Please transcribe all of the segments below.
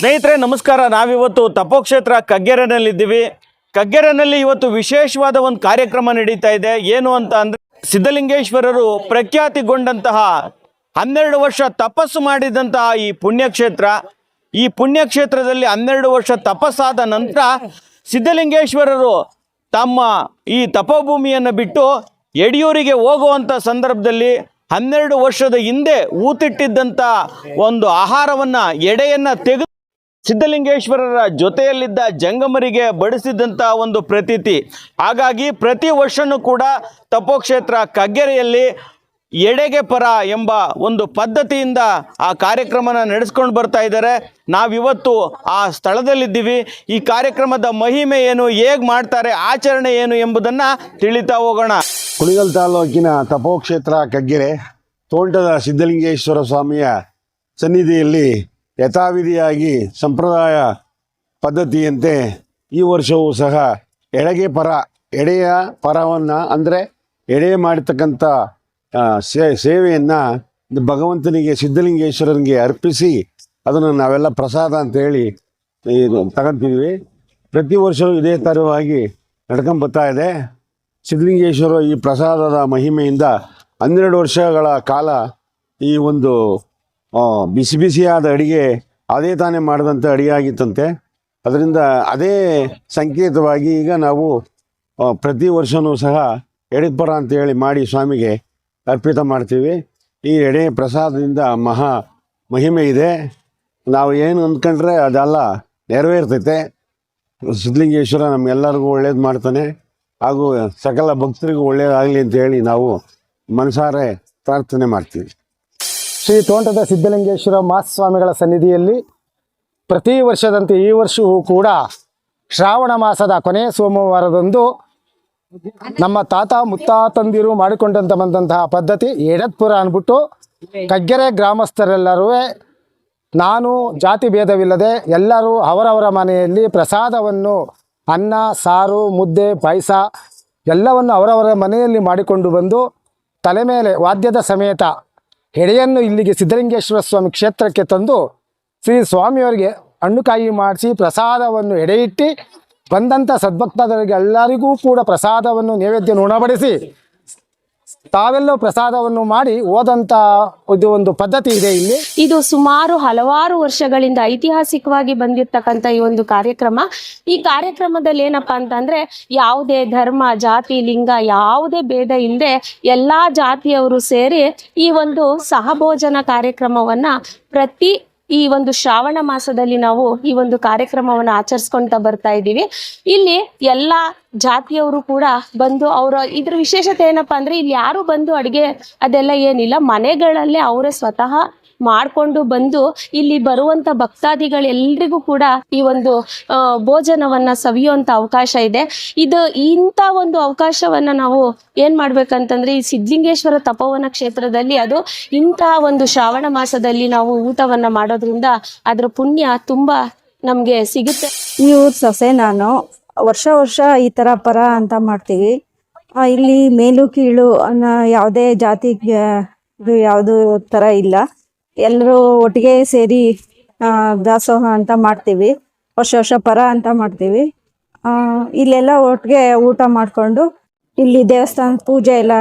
ಸ್ನೇಹಿತರೆ, ನಮಸ್ಕಾರ. ನಾವಿವತ್ತು ತಪೋಕ್ಷೇತ್ರ ಕಗ್ಗೆರೆನಲ್ಲಿದ್ದೀವಿ. ಕಗ್ಗೆರೆನಲ್ಲಿ ಇವತ್ತು ವಿಶೇಷವಾದ ಒಂದು ಕಾರ್ಯಕ್ರಮ ನಡೀತಾ ಇದೆ. ಏನು ಅಂತ ಅಂದ್ರೆ, ಸಿದ್ಧಲಿಂಗೇಶ್ವರರು ಪ್ರಖ್ಯಾತಿಗೊಂಡಂತಹ ಹನ್ನೆರಡು ವರ್ಷ ತಪಸ್ಸು ಮಾಡಿದಂತಹ ಈ ಪುಣ್ಯಕ್ಷೇತ್ರ. ಈ ಪುಣ್ಯಕ್ಷೇತ್ರದಲ್ಲಿ ಹನ್ನೆರಡು ವರ್ಷ ತಪಸ್ಸಾದ ನಂತರ ಸಿದ್ಧಲಿಂಗೇಶ್ವರರು ತಮ್ಮ ಈ ತಪೋಭೂಮಿಯನ್ನು ಬಿಟ್ಟು ಯಡಿಯೂರಿಗೆ ಹೋಗುವಂಥ ಸಂದರ್ಭದಲ್ಲಿ ಹನ್ನೆರಡು ವರ್ಷದ ಹಿಂದೆ ಊತಿಟ್ಟಿದ್ದಂಥ ಒಂದು ಆಹಾರವನ್ನು ಎಡೆಯನ್ನು ತೆಗೆದು ಸಿದ್ಧಲಿಂಗೇಶ್ವರರ ಜೊತೆಯಲ್ಲಿದ್ದ ಜಂಗಮರಿಗೆ ಬಡಿಸಿದಂಥ ಒಂದು ಪ್ರತೀತಿ. ಹಾಗಾಗಿ ಪ್ರತಿ ವರ್ಷನೂ ಕೂಡ ತಪೋಕ್ಷೇತ್ರ ಕಗ್ಗೆರೆಯಲ್ಲಿ ಎಡೆಗೆ ಪರ ಎಂಬ ಒಂದು ಪದ್ಧತಿಯಿಂದ ಆ ಕಾರ್ಯಕ್ರಮನ ನಡೆಸ್ಕೊಂಡು ಬರ್ತಾ ಇದ್ದಾರೆ. ನಾವಿವತ್ತು ಆ ಸ್ಥಳದಲ್ಲಿದ್ದೀವಿ. ಈ ಕಾರ್ಯಕ್ರಮದ ಮಹಿಮೆ ಏನು, ಹೇಗೆ ಮಾಡ್ತಾರೆ, ಆಚರಣೆ ಏನು ಎಂಬುದನ್ನು ತಿಳಿತಾ ಹೋಗೋಣ. ಕುಣಿಗಲ್ ತಾಲೂಕಿನ ತಪೋಕ್ಷೇತ್ರ ಕಗ್ಗೆರೆ, ತೋಂಟದ ಸಿದ್ಧಲಿಂಗೇಶ್ವರ ಸ್ವಾಮಿಯ ಸನ್ನಿಧಿಯಲ್ಲಿ ಯಥಾವಿಧಿಯಾಗಿ ಸಂಪ್ರದಾಯ ಪದ್ಧತಿಯಂತೆ ಈ ವರ್ಷವೂ ಸಹ ಎಡೆಗೆ ಪರ, ಎಡೆಯ ಪರವನ್ನು ಅಂದರೆ ಎಡೆ ಮಾಡಿರ್ತಕ್ಕಂಥ ಸೇ, ಸೇವೆಯನ್ನು ಭಗವಂತನಿಗೆ, ಸಿದ್ಧಲಿಂಗೇಶ್ವರನಿಗೆ ಅರ್ಪಿಸಿ ಅದನ್ನು ನಾವೆಲ್ಲ ಪ್ರಸಾದ ಅಂತೇಳಿ ಇದು ತಗೊಂತಿದ್ವಿ ಪ್ರತಿ ವರ್ಷವೂ ಇದೇ ಥರವಾಗಿ ನಡ್ಕೊಂಬರ್ತಾ ಇದೆ. ಸಿದ್ಧಲಿಂಗೇಶ್ವರ ಈ ಪ್ರಸಾದದ ಮಹಿಮೆಯಿಂದ ಹನ್ನೆರಡು ವರ್ಷಗಳ ಕಾಲ ಈ ಒಂದು ಬಿಸಿ ಬಿಸಿಯಾದ ಅಡಿಗೆ ಅದೇ ತಾನೇ ಮಾಡಿದಂಥ ಅಡಿಗೆ ಆಗಿತ್ತಂತೆ ಅದರಿಂದ ಅದೇ ಸಂಕೇತವಾಗಿ ಈಗ ನಾವು ಪ್ರತಿ ವರ್ಷವೂ ಸಹ ಎಡೆಪರ ಅಂತೇಳಿ ಮಾಡಿ ಸ್ವಾಮಿಗೆ ಅರ್ಪಿತ ಮಾಡ್ತೀವಿ. ಈ ಎಡೆ ಪ್ರಸಾದದಿಂದ ಮಹಾ ಮಹಿಮೆ ಇದೆ. ನಾವು ಏನು ಅಂದ್ಕೊಂಡ್ರೆ ಅದೆಲ್ಲ ನೆರವೇರ್ತೈತೆ. ಸಿದ್ಧಲಿಂಗೇಶ್ವರ ನಮ್ಗೆಲ್ಲರಿಗೂ ಒಳ್ಳೇದು ಮಾಡ್ತಾನೆ. ಹಾಗೂ ಸಕಲ ಭಕ್ತರಿಗೂ ಒಳ್ಳೆಯದಾಗಲಿ ಅಂತ ಹೇಳಿ ನಾವು ಮನಸಾರೆ ಪ್ರಾರ್ಥನೆ ಮಾಡ್ತೀವಿ. ಶ್ರೀ ತೋಂಟದ ಸಿದ್ಧಲಿಂಗೇಶ್ವರ ಮಹಾಸ್ವಾಮಿಗಳ ಸನ್ನಿಧಿಯಲ್ಲಿ ಪ್ರತಿ ವರ್ಷದಂತೆ ಈ ವರ್ಷವೂ ಕೂಡ ಶ್ರಾವಣ ಮಾಸದ ಕೊನೆಯ ಸೋಮವಾರದಂದು ನಮ್ಮ ತಾತ ಮುತ್ತಾತಂದಿರು ಮಾಡಿಕೊಂಡಂತ ಬಂದಂತಹ ಪದ್ಧತಿ ಎಡತ್ಪುರ ಅಂದ್ಬಿಟ್ಟು ಕಗ್ಗೆರೆ ಗ್ರಾಮಸ್ಥರೆಲ್ಲರೂ ನಾನು ಜಾತಿ ಭೇದವಿಲ್ಲದೆ ಎಲ್ಲರೂ ಅವರವರ ಮನೆಯಲ್ಲಿ ಪ್ರಸಾದವನ್ನು ಅನ್ನ, ಸಾರು, ಮುದ್ದೆ, ಪಾಯಸ ಎಲ್ಲವನ್ನು ಅವರವರ ಮನೆಯಲ್ಲಿ ಮಾಡಿಕೊಂಡು ಬಂದು ತಲೆ ಮೇಲೆ ವಾದ್ಯದ ಸಮೇತ ಎಡೆಯನ್ನು ಇಲ್ಲಿಗೆ ಸಿದ್ಧಲಿಂಗೇಶ್ವರ ಸ್ವಾಮಿ ಕ್ಷೇತ್ರಕ್ಕೆ ತಂದು ಶ್ರೀ ಸ್ವಾಮಿಯವರಿಗೆ ಹಣ್ಣುಕಾಯಿ ಮಾಡಿಸಿ ಪ್ರಸಾದವನ್ನು ಎಡೆಯಿಟ್ಟು ಬಂದಂಥ ಸದ್ಭಕ್ತಾದರಿಗೆ ಎಲ್ಲರಿಗೂ ಕೂಡ ಪ್ರಸಾದವನ್ನು ನೈವೇದ್ಯ ಉಣಬಡಿಸಿ ತಾವೆಲ್ಲೋ ಪ್ರಸಾದವನ್ನು ಮಾಡಿ ಹೋದಂತ ಇದು ಒಂದು ಪದ್ಧತಿ ಇದೆ ಇಲ್ಲಿ. ಇದು ಸುಮಾರು ಹಲವಾರು ವರ್ಷಗಳಿಂದ ಐತಿಹಾಸಿಕವಾಗಿ ಬಂದಿರ್ತಕ್ಕಂಥ ಈ ಒಂದು ಕಾರ್ಯಕ್ರಮ. ಈ ಕಾರ್ಯಕ್ರಮದಲ್ಲಿ ಏನಪ್ಪಾ ಅಂತಂದ್ರೆ ಯಾವುದೇ ಧರ್ಮ, ಜಾತಿ, ಲಿಂಗ ಯಾವುದೇ ಭೇದ ಇಲ್ಲದೆ ಎಲ್ಲಾ ಜಾತಿಯವರು ಸೇರಿ ಈ ಒಂದು ಸಹಭೋಜನ ಕಾರ್ಯಕ್ರಮವನ್ನ ಪ್ರತಿ ಈ ಒಂದು ಶ್ರಾವಣ ಮಾಸದಲ್ಲಿ ನಾವು ಈ ಒಂದು ಕಾರ್ಯಕ್ರಮವನ್ನು ಆಚರಿಸ್ಕೊಂತ ಬರ್ತಾ ಇದ್ದೀವಿ. ಇಲ್ಲಿ ಎಲ್ಲ ಜಾತಿಯವರು ಕೂಡ ಬಂದು ಅವರ ಇದ್ರ ವಿಶೇಷತೆ ಏನಪ್ಪಾ ಅಂದ್ರೆ ಇಲ್ಲಿ ಯಾರು ಬಂದು ಅಡುಗೆ ಅದೆಲ್ಲ ಏನಿಲ್ಲ. ಮನೆಗಳಲ್ಲೇ ಅವರೇ ಸ್ವತಃ ಮಾಡಿಕೊಂಡು ಬಂದು ಇಲ್ಲಿ ಬರುವಂತ ಭಕ್ತಾದಿಗಳೆಲ್ಲರಿಗೂ ಕೂಡ ಈ ಒಂದು ಭೋಜನವನ್ನು ಸವಿಯುವಂತ ಅವಕಾಶ ಇದೆ. ಇದು ಇಂಥ ಒಂದು ಅವಕಾಶವನ್ನ ನಾವು ಏನ್ ಮಾಡ್ಬೇಕಂತಂದ್ರೆ ಈ ಸಿದ್ಧಲಿಂಗೇಶ್ವರ ತಪೋವನ ಕ್ಷೇತ್ರದಲ್ಲಿ ಅದು ಇಂತಹ ಒಂದು ಶ್ರಾವಣ ಮಾಸದಲ್ಲಿ ನಾವು ಊಟವನ್ನ ಮಾಡೋದ್ರಿಂದ ಅದ್ರ ಪುಣ್ಯ ತುಂಬಾ ನಮ್ಗೆ ಸಿಗುತ್ತೆ. ಈ ಊರ್ ಸೊಸೆ ನಾನು, ವರ್ಷ ವರ್ಷ ಈ ತರ ಪರ ಅಂತ ಮಾಡ್ತೀವಿ. ಇಲ್ಲಿ ಮೇಲು ಕೀಳು ಅನ್ನೋ ಯಾವುದೇ ಜಾತಿ ಯಾವುದು ಥರ ಇಲ್ಲ. ಎಲ್ಲರೂ ಒಟ್ಟಿಗೆ ಸೇರಿ ದಾಸೋಹ ಅಂತ ಮಾಡ್ತೀವಿ. ವರ್ಷ ವರ್ಷ ಪರ ಅಂತ ಮಾಡ್ತೀವಿ. ಇಲ್ಲೆಲ್ಲ ಒಟ್ಟಿಗೆ ಊಟ ಮಾಡಿಕೊಂಡು, ಇಲ್ಲಿ ದೇವಸ್ಥಾನ ಪೂಜೆ ಎಲ್ಲ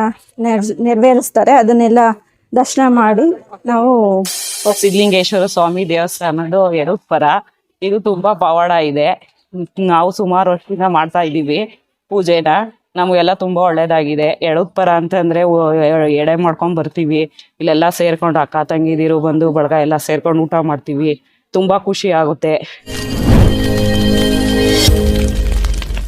ನೆರವೇರಿಸ್ತಾರೆ. ಅದನ್ನೆಲ್ಲ ದರ್ಶನ ಮಾಡಿ ನಾವು ಸಿದ್ಧಲಿಂಗೇಶ್ವರ ಸ್ವಾಮಿ ದೇವಸ್ಥಾನದ್ದು ಎರಡು ಪರ. ಇದು ತುಂಬಾ ಪವಾಡ ಇದೆ. ನಾವು ಸುಮಾರು ವರ್ಷದಿಂದ ಮಾಡ್ತಾ ಇದ್ದೀವಿ ಪೂಜೆನ. ನಮಗೆಲ್ಲ ತುಂಬಾ ಒಳ್ಳೇದಾಗಿದೆ. ಎಳದ್ ಪರ ಅಂತಂದ್ರೆ ಎಡೆ ಮಾಡ್ಕೊಂಡ್ ಬರ್ತೀವಿ. ಇಲ್ಲೆಲ್ಲ ಸೇರ್ಕೊಂಡು ಅಕ್ಕ ತಂಗಿದಿರು ಬಂದು ಬಳಗ ಎಲ್ಲ ಸೇರ್ಕೊಂಡು ಊಟ ಮಾಡ್ತೀವಿ. ತುಂಬಾ ಖುಷಿ ಆಗುತ್ತೆ.